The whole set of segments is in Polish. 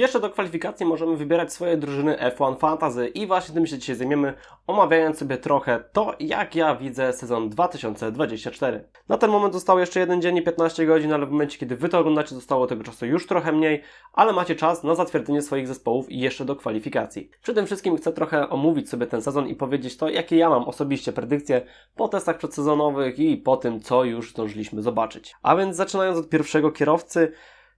Jeszcze do kwalifikacji możemy wybierać swoje drużyny F1 Fantasy i właśnie tym się dzisiaj zajmiemy, omawiając sobie trochę to, jak ja widzę sezon 2024. Na ten moment zostało jeszcze jeden dzień i 15 godzin, ale w momencie, kiedy Wy to oglądacie, zostało tego czasu już trochę mniej, ale macie czas na zatwierdzenie swoich zespołów i jeszcze do kwalifikacji. Przy tym wszystkim chcę trochę omówić sobie ten sezon i powiedzieć to, jakie ja mam osobiście predykcje po testach przedsezonowych i po tym, co już zdążyliśmy zobaczyć. A więc zaczynając od pierwszego kierowcy,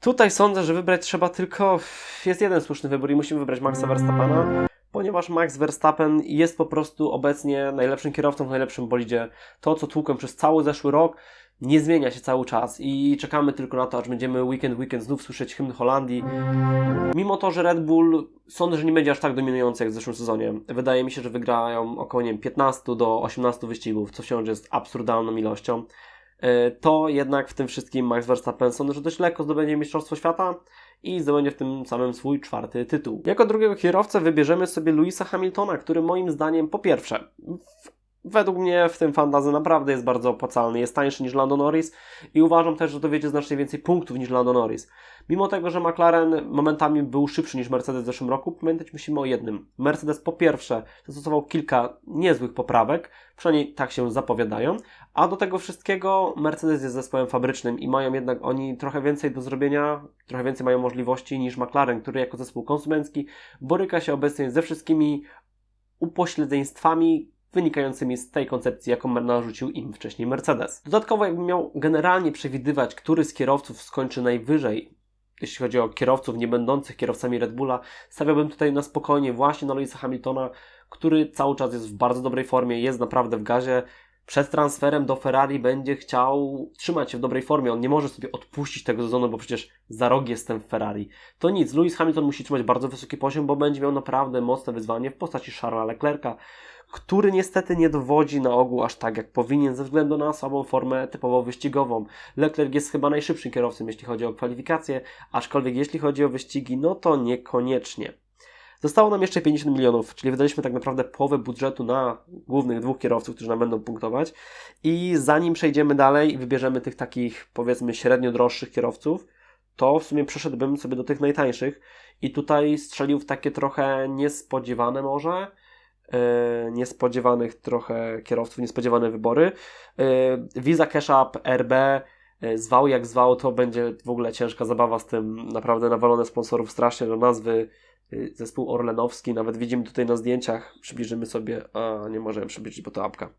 Tutaj sądzę, że wybrać trzeba tylko. Jest jeden słuszny wybór i musimy wybrać Maxa Verstappena, ponieważ Max Verstappen jest po prostu obecnie najlepszym kierowcą w najlepszym bolidzie. To, co tłukłem przez cały zeszły rok, nie zmienia się cały czas i czekamy tylko na to, aż będziemy weekend, weekend znów słyszeć hymn Holandii. Mimo to, że Red Bull sądzę, że nie będzie aż tak dominujący jak w zeszłym sezonie. Wydaje mi się, że wygrają około nie wiem, 15 do 18 wyścigów, co wciąż jest absurdalną ilością to jednak w tym wszystkim Max Verstappen sądzę, że dość lekko zdobędzie Mistrzostwo Świata i zdobędzie w tym samym swój czwarty tytuł. Jako drugiego kierowcę wybierzemy sobie Louisa Hamiltona, który moim zdaniem po pierwsze według mnie w tym fantazy naprawdę jest bardzo opłacalny. Jest tańszy niż Lando Norris i uważam też, że dowiedzie znacznie więcej punktów niż Lando Norris. Mimo tego, że McLaren momentami był szybszy niż Mercedes w zeszłym roku, pamiętać musimy o jednym. Mercedes po pierwsze zastosował kilka niezłych poprawek, przynajmniej tak się zapowiadają, a do tego wszystkiego Mercedes jest zespołem fabrycznym i mają jednak oni trochę więcej do zrobienia, trochę więcej mają możliwości niż McLaren, który jako zespół konsumencki boryka się obecnie ze wszystkimi upośledzeństwami, wynikającymi z tej koncepcji, jaką narzucił im wcześniej Mercedes. Dodatkowo, jakbym miał generalnie przewidywać, który z kierowców skończy najwyżej, jeśli chodzi o kierowców nie będących kierowcami Red Bulla, stawiałbym tutaj na spokojnie właśnie na Louisa Hamiltona, który cały czas jest w bardzo dobrej formie, jest naprawdę w gazie. Przed transferem do Ferrari będzie chciał trzymać się w dobrej formie. On nie może sobie odpuścić tego sezonu, bo przecież za rok jestem w Ferrari. To nic, Lewis Hamilton musi trzymać bardzo wysoki poziom, bo będzie miał naprawdę mocne wyzwanie w postaci Charlesa Leclerca, który niestety nie dowodzi na ogół aż tak jak powinien ze względu na słabą formę typowo wyścigową. Leclerc jest chyba najszybszym kierowcą, jeśli chodzi o kwalifikacje, aczkolwiek jeśli chodzi o wyścigi, no to niekoniecznie. Zostało nam jeszcze 50 milionów, czyli wydaliśmy tak naprawdę połowę budżetu na głównych dwóch kierowców, którzy nam będą punktować. I zanim przejdziemy dalej i wybierzemy tych takich, powiedzmy, średnio droższych kierowców, to w sumie przeszedłbym sobie do tych najtańszych i tutaj strzelił w takie trochę niespodziewane może, niespodziewanych trochę kierowców, niespodziewane wybory. E, Visa Cash App RB e, zwał jak zwał, to będzie w ogóle ciężka zabawa z tym. Naprawdę nawalone sponsorów strasznie do nazwy. Zespół Orlenowski, nawet widzimy tutaj na zdjęciach, przybliżymy sobie, a nie możemy przybliżyć, bo to apka.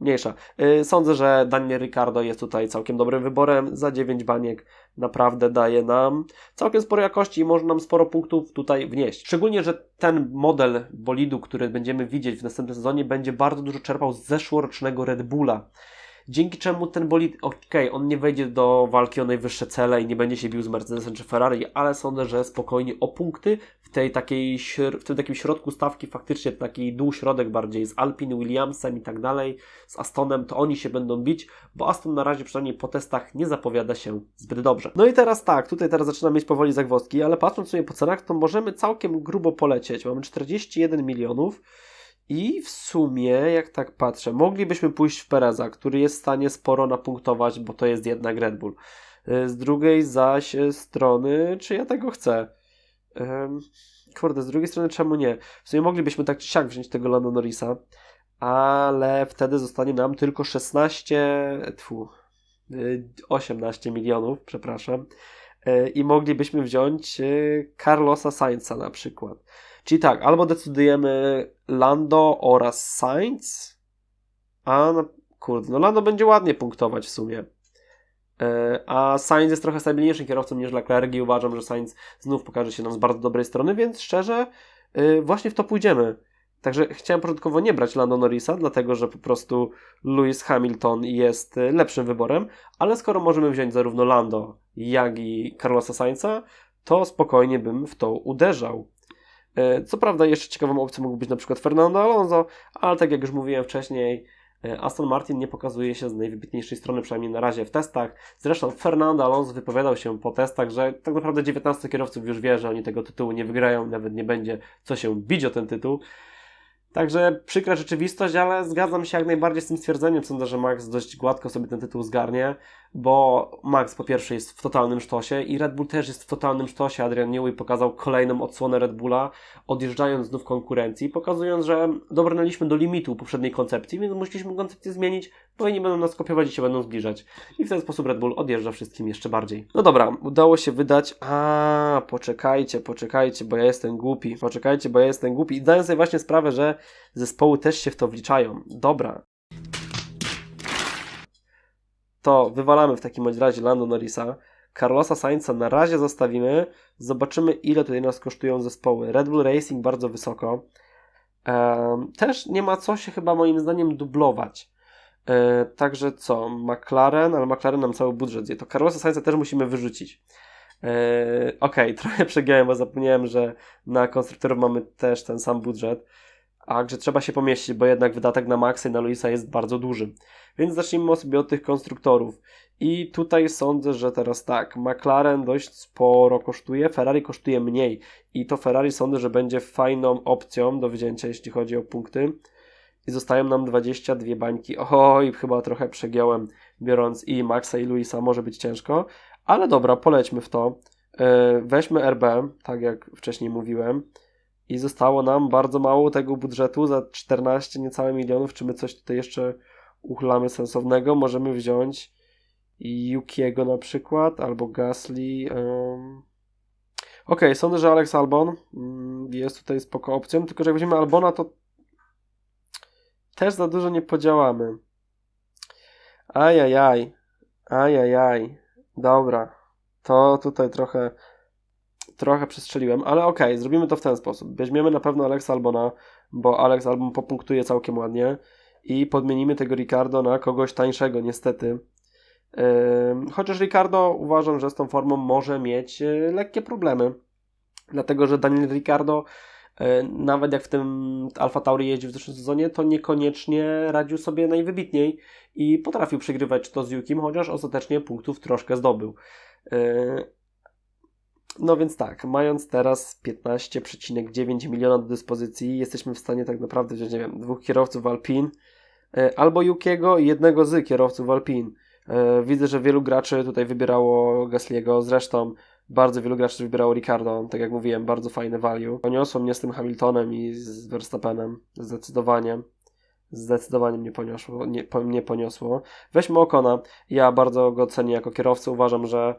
Mniejsza. Sądzę, że Daniel Ricardo jest tutaj całkiem dobrym wyborem. Za 9 baniek naprawdę daje nam całkiem sporo jakości i może nam sporo punktów tutaj wnieść. Szczególnie, że ten model bolidu, który będziemy widzieć w następnym sezonie, będzie bardzo dużo czerpał z zeszłorocznego Red Bulla dzięki czemu ten bolid, ok, on nie wejdzie do walki o najwyższe cele i nie będzie się bił z Mercedesem czy Ferrari, ale sądzę, że spokojnie o punkty w tej takiej, w tym takim środku stawki, faktycznie taki dół środek bardziej z Alpine, Williamsem i tak dalej, z Astonem, to oni się będą bić, bo Aston na razie przynajmniej po testach nie zapowiada się zbyt dobrze. No i teraz tak, tutaj teraz zaczynam mieć powoli zagwozdki, ale patrząc sobie po cenach, to możemy całkiem grubo polecieć. Mamy 41 milionów, i w sumie, jak tak patrzę, moglibyśmy pójść w Pereza, który jest w stanie sporo napunktować, bo to jest jednak Red Bull. Y, z drugiej zaś strony, czy ja tego chcę? Um, kurde, z drugiej strony czemu nie? W sumie moglibyśmy tak czy siak wziąć tego Lando Norrisa, ale wtedy zostanie nam tylko 16, tfu, 18 milionów, przepraszam. Y, I moglibyśmy wziąć y, Carlosa Sainza na przykład. Czyli tak, albo decydujemy Lando oraz Sainz, a kurde, no Lando będzie ładnie punktować w sumie. E, a Sainz jest trochę stabilniejszym kierowcą niż Leclerc i uważam, że Sainz znów pokaże się nam z bardzo dobrej strony, więc szczerze e, właśnie w to pójdziemy. Także chciałem początkowo nie brać Lando Norrisa, dlatego że po prostu Lewis Hamilton jest e, lepszym wyborem, ale skoro możemy wziąć zarówno Lando, jak i Carlosa Sainza, to spokojnie bym w to uderzał. E, co prawda jeszcze ciekawą opcją mógł być na przykład Fernando Alonso, ale tak jak już mówiłem wcześniej, e, Aston Martin nie pokazuje się z najwybitniejszej strony, przynajmniej na razie w testach. Zresztą Fernando Alonso wypowiadał się po testach, że tak naprawdę 19 kierowców już wie, że oni tego tytułu nie wygrają, nawet nie będzie co się bić o ten tytuł. Także przykra rzeczywistość, ale zgadzam się jak najbardziej z tym stwierdzeniem. Sądzę, że Max dość gładko sobie ten tytuł zgarnie. bo Max po pierwsze jest w totalnym sztosie i Red Bull też jest w totalnym sztosie. Adrian Newey pokazał kolejną odsłonę Red Bulla, odjeżdżając znów konkurencji, pokazując, że dobrnęliśmy do limitu poprzedniej koncepcji, więc musieliśmy koncepcję zmienić, bo oni będą nas kopiować i się będą zbliżać. I w ten sposób Red Bull odjeżdża wszystkim jeszcze bardziej. No dobra, udało się wydać. A, poczekajcie, poczekajcie, bo ja jestem głupi. Poczekajcie, bo ja jestem głupi. I zdaję sobie właśnie sprawę, że zespoły też się w to wliczają. Dobra, to wywalamy w takim razie Lando Norrisa. Carlosa Sainza na razie zostawimy. Zobaczymy, ile tutaj nas kosztują zespoły. Red Bull Racing bardzo wysoko. Też nie ma co się chyba moim zdaniem dublować. Ehm, także co? McLaren, ale McLaren nam cały budżet zje. To Carlosa Sainza też musimy wyrzucić. Ehm, Okej, okay, trochę przegiąłem, bo zapomniałem, że na konstruktorów mamy też ten sam budżet. A że trzeba się pomieścić, bo jednak wydatek na Maxa i na Luisa jest bardzo duży. Więc zacznijmy sobie od tych konstruktorów. I tutaj sądzę, że teraz tak, McLaren dość sporo kosztuje, Ferrari kosztuje mniej. I to Ferrari sądzę, że będzie fajną opcją do wzięcia, jeśli chodzi o punkty. I zostają nam 22 bańki. Oj, chyba trochę przegiąłem, biorąc i Maxa i Luisa, może być ciężko. Ale dobra, polećmy w to. E, weźmy RB, tak jak wcześniej mówiłem i zostało nam bardzo mało tego budżetu za 14 niecałe milionów. Czy my coś tutaj jeszcze uchlamy sensownego? Możemy wziąć Yukiego na przykład, albo Gasly. Um... Ok, sądzę, że Alex Albon mm, jest tutaj spoko opcją, tylko że jak weźmiemy Albona, to też za dużo nie podziałamy. Ajajaj, ajajaj, dobra, to tutaj trochę trochę przestrzeliłem, ale okej, okay, zrobimy to w ten sposób. Weźmiemy na pewno Alexa Albona, bo Alex Albon popunktuje całkiem ładnie i podmienimy tego Ricardo na kogoś tańszego, niestety. Chociaż Ricardo uważam, że z tą formą może mieć yy, lekkie problemy, dlatego że Daniel Ricardo nawet jak w tym Alfa Tauri jeździł w zeszłym sezonie, to niekoniecznie radził sobie najwybitniej i potrafił przegrywać to z Yukim, chociaż ostatecznie punktów troszkę zdobył. Yy, no więc tak, mając teraz 15,9 miliona do dyspozycji, jesteśmy w stanie tak naprawdę wziąć, nie wiem, dwóch kierowców Alpin e, albo Yukiego i jednego z kierowców Alpin. E, widzę, że wielu graczy tutaj wybierało Gasliego, zresztą bardzo wielu graczy wybierało Ricardo, tak jak mówiłem, bardzo fajne value. Poniosło mnie z tym Hamiltonem i z Verstappenem, zdecydowanie. Zdecydowanie mnie poniosło, nie, po, mnie poniosło. Weźmy Okona. Ja bardzo go cenię jako kierowcę. Uważam, że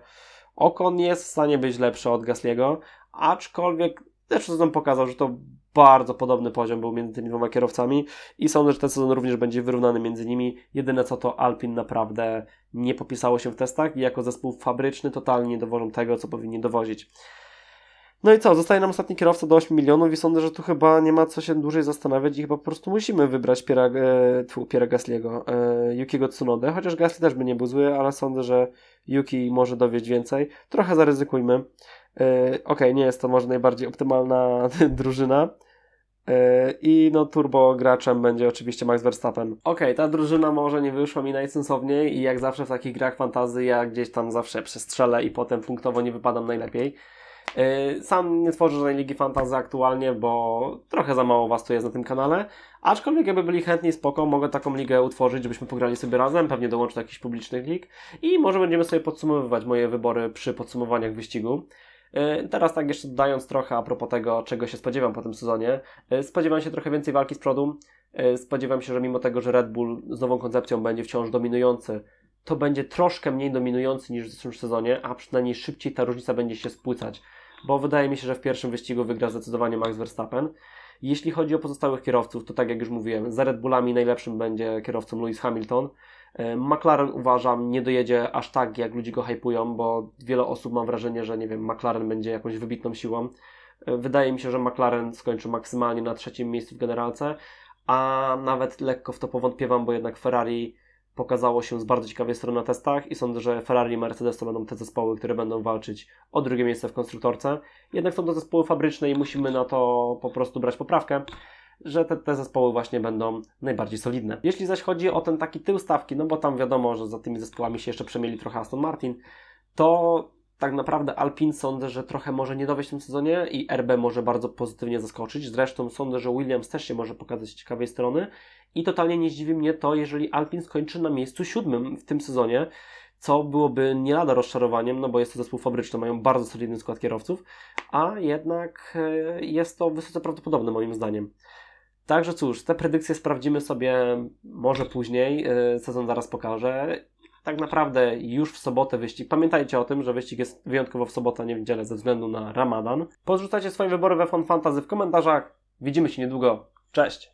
Okon jest w stanie być lepszy od Gasliego, aczkolwiek też sezon pokazał, że to bardzo podobny poziom był między tymi dwoma kierowcami i sądzę, że ten sezon również będzie wyrównany między nimi. Jedyne co to Alpin naprawdę nie popisało się w testach i jako zespół fabryczny totalnie nie dowożą tego, co powinni dowozić. No i co, zostaje nam ostatni kierowca do 8 milionów i sądzę, że tu chyba nie ma co się dłużej zastanawiać i chyba po prostu musimy wybrać Piera, e, Piera Gasliego, e, Yukiego Tsunodę, chociaż Gasly też by nie był zły, ale sądzę, że Yuki może dowieść więcej. Trochę zaryzykujmy. E, Okej, okay, nie jest to może najbardziej optymalna drużyna. E, I no turbo graczem będzie oczywiście Max Verstappen. Okej, okay, ta drużyna może nie wyszła mi najsensowniej i jak zawsze w takich grach fantazy ja gdzieś tam zawsze przestrzelę i potem punktowo nie wypadam najlepiej. Y, sam nie tworzę żadnej ligi fantasy aktualnie, bo trochę za mało was tu jest na tym kanale. Aczkolwiek jakby byli chętni, spoko, mogę taką ligę utworzyć, żebyśmy pograli sobie razem, pewnie dołączę do jakichś publicznych lig i może będziemy sobie podsumowywać moje wybory przy podsumowaniach wyścigu. Y, teraz tak jeszcze dodając trochę a propos tego, czego się spodziewam po tym sezonie. Y, spodziewam się trochę więcej walki z przodu. Spodziewam się, że mimo tego, że Red Bull z nową koncepcją będzie wciąż dominujący, to będzie troszkę mniej dominujący niż w zeszłym sezonie, a przynajmniej szybciej ta różnica będzie się spłycać bo wydaje mi się, że w pierwszym wyścigu wygra zdecydowanie Max Verstappen. Jeśli chodzi o pozostałych kierowców, to tak jak już mówiłem, za Red Bullami najlepszym będzie kierowcą Lewis Hamilton. E, McLaren uważam nie dojedzie aż tak, jak ludzie go hypują, bo wiele osób ma wrażenie, że nie wiem, McLaren będzie jakąś wybitną siłą. E, wydaje mi się, że McLaren skończy maksymalnie na trzecim miejscu w generalce, a nawet lekko w to powątpiewam, bo jednak Ferrari pokazało się z bardzo ciekawej strony na testach i sądzę, że Ferrari i Mercedes to będą te zespoły, które będą walczyć o drugie miejsce w konstruktorce. Jednak są to zespoły fabryczne i musimy na to po prostu brać poprawkę, że te, te zespoły właśnie będą najbardziej solidne. Jeśli zaś chodzi o ten taki tył stawki, no bo tam wiadomo, że za tymi zespołami się jeszcze przemieli trochę Aston Martin, to tak naprawdę Alpin sądzę, że trochę może nie dowieść w tym sezonie i RB może bardzo pozytywnie zaskoczyć. Zresztą sądzę, że Williams też się może pokazać z ciekawej strony i totalnie nie zdziwi mnie to, jeżeli Alpin skończy na miejscu siódmym w tym sezonie. co byłoby nie lada rozczarowaniem, no bo jest to zespół fabryczny, mają bardzo solidny skład kierowców, a jednak e, jest to wysoce prawdopodobne moim zdaniem. Także cóż, te predykcje sprawdzimy sobie może później, e, sezon zaraz pokaże. Tak naprawdę już w sobotę wyścig. Pamiętajcie o tym, że wyścig jest wyjątkowo w sobotę, a nie w niedzielę ze względu na Ramadan. Podrzucajcie swoje wybory we Fun Fantasy w komentarzach. Widzimy się niedługo. Cześć!